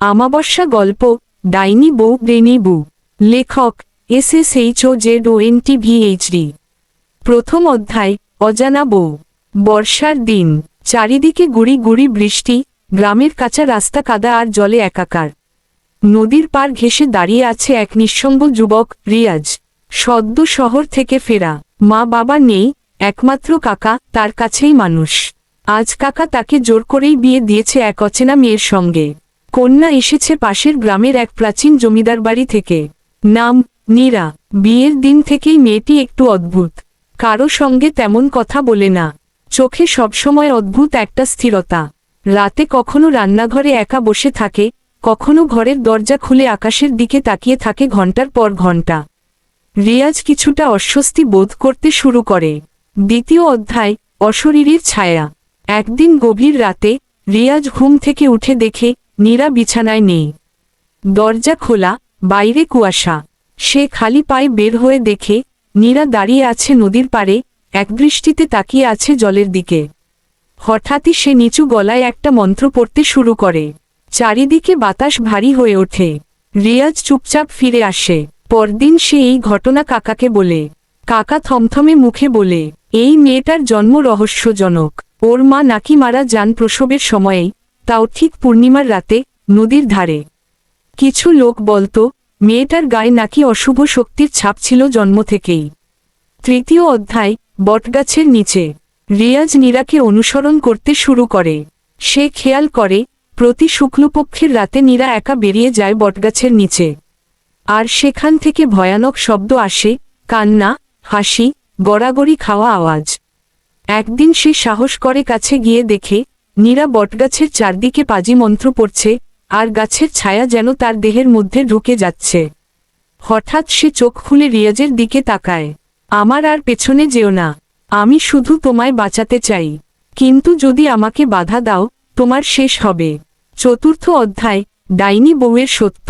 আমাবস্যা গল্প, ডাইনি বউ ব্রেনি বু লেখক, S S H O Z O N T V H D. প্রথম অধ্যায়, অজানা বউ। বর্ষার দিন, চারিদিকে গুড়ি গুড়ি বৃষ্টি, গ্রামের কাঁচা রাস্তা কাদা আর জলে একাকার। নদীর পার ঘেসে দাঁড়িয়ে আছে এক নিঃসঙ্গ যুবক, রিয়াজ। সদ্য শহর থেকে ফেরা। মা বাবা নেই, একমাত্র কাকা, তার কাছেই মানুষ। আজ কাকা তাকে জোর করেই বিয়ে দিয়েছে এক অচেনা মেয়ের সঙ্গে। কন্যা এসেছে পাশের গ্রামের এক প্রাচীন জমিদার বাড়ি থেকে। নাম, নীরা। বিয়ের দিন থেকেই মেয়েটি একটু অদ্ভুত। কারও সঙ্গে তেমন কথা বলে না। চোখে সবসময় অদ্ভুত একটা স্থিরতা। রাতে কখনো রান্নাঘরে একা বসে থাকে, কখনো ঘরের দরজা খুলে আকাশের দিকে তাকিয়ে থাকে ঘণ্টার পর ঘণ্টা। রিয়াজ কিছুটা অস্বস্তি বোধ করতে শুরু করে। দ্বিতীয় অধ্যায়, অশরীরীর ছায়া। একদিন গভীর রাতে, রিয়াজ ঘুম থেকে উঠে দেখে নীরা বিছানায় নেই। দরজা খোলা, বাইরে কুয়াশা। সে খালি পায়ে বের হয়ে দেখে নীরা দাঁড়িয়ে আছে নদীর পাড়ে, একদৃষ্টিতে তাকিয়ে আছে জলের দিকে। হঠাৎই সে নিচু গলায় একটা মন্ত্র পড়তে শুরু করে। চারিদিকে বাতাস ভারী হয়ে ওঠে। রিয়াজ চুপচাপ ফিরে আসে। পরদিন সে এই ঘটনা কাকাকে বলে। কাকা থমথমে মুখে বলে, এই মেয়েটার জন্ম রহস্যজনক। ওর মা নাকি মারা যান প্রসবের সময়েই তাও ঠিক পূর্ণিমার রাতে, নদীর ধারে। কিছু লোক বলতো, মেয়েটার গায়ে নাকি অশুভ শক্তির ছাপ ছিল জন্ম থেকেই। তৃতীয় অধ্যায়, বটগাছের নিচে। রিয়াজ নীরাকে অনুসরণ করতে শুরু করে। সে খেয়াল করে, প্রতি শুক্লপক্ষের রাতে নীরা একা বেরিয়ে যায় বটগাছের নিচে। আর সেখান থেকে ভয়ানক শব্দ আসে, কান্না, হাসি, গড়াগড়ি খাওয়া আওয়াজ। একদিন সে সাহস করে কাছে গিয়ে দেখে নীরা বটগাছের চারদিকে পাজি মন্ত্র পড়ছে, আর গাছের ছায়া যেন তার দেহের মধ্যে ঢুকে যাচ্ছে। হঠাৎ সে চোখ খুলে রিয়াজের দিকে তাকায়। আমার আর পেছনে যেও না, আমি শুধু তোমায় বাঁচাতে চাই। কিন্তু যদি আমাকে বাধা দাও, তোমার শেষ হবে। চতুর্থ অধ্যায়, ডাইনি বউয়ের সত্য।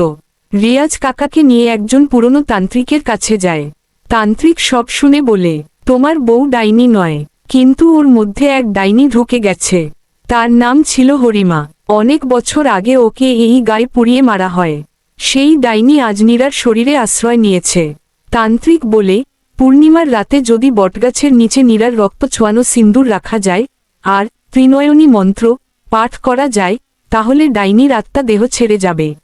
রিয়াজ কাকাকে নিয়ে একজন পুরনো তান্ত্রিকের কাছে যায়। তান্ত্রিক সব শুনে বলে, তোমার বউ ডাইনি নয়, কিন্তু ওর মধ্যে এক ডাইনি ঢুকে গেছে। তার নাম ছিল হরিমা। অনেক বছর আগে ওকে এই গায়ে পুড়িয়ে মারা হয়। সেই ডাইনি আজনিরার শরীরে আশ্রয় নিয়েছে। তান্ত্রিক বলে, পূর্ণিমার রাতে যদি বটগাছের নিচে নীরার রক্ত ছোয়ানো সিন্দুর রাখা যায়, আর ত্রিনয়নী মন্ত্র পাঠ করা যায়, তাহলে ডাইনির আত্মা দেহ ছেড়ে যাবে।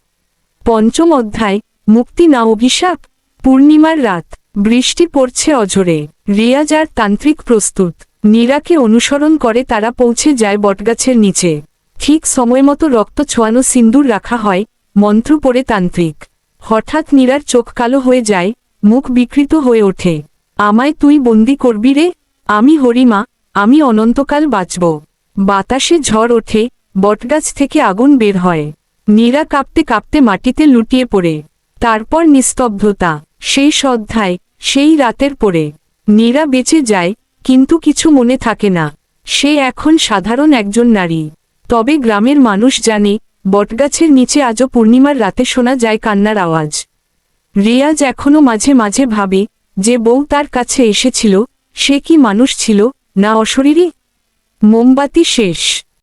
পঞ্চম অধ্যায়, মুক্তি না অভিশাপ? পূর্ণিমার রাত, বৃষ্টি পড়ছে অঝরে। রিয়াজ আর তান্ত্রিক প্রস্তুত। নীরাকে অনুসরণ করে তারা পৌঁছে যায় বটগাছের নিচে। ঠিক সময়মতো রক্ত ছোয়ানো সিন্দুর রাখা হয়, মন্ত্র পড়ে তান্ত্রিক। হঠাৎ নীরার চোখ কালো হয়ে যায়, মুখ বিকৃত হয়ে ওঠে। আমায় তুই বন্দি করবি রে? আমি হরিমা, আমি অনন্তকাল বাঁচব। বাতাসে ঝড় ওঠে, বটগাছ থেকে আগুন বের হয়। নীরা কাঁপতে কাঁপতে মাটিতে লুটিয়ে পড়ে। তারপর নিস্তব্ধতা সেই অধ্যায়, সেই রাতের পরে। নীরা বেঁচে যায় কিন্তু কিছু মনে থাকে না। সে এখন সাধারণ একজন নারী। তবে গ্রামের মানুষ জানে, বটগাছের নিচে আজও পূর্ণিমার রাতে শোনা যায় কান্নার আওয়াজ। রিয়াজ এখনও মাঝে মাঝে ভাবে যে বউ তার কাছে এসেছিল, সে কি মানুষ ছিল, না অশরীরী? মোমবাতি শেষ।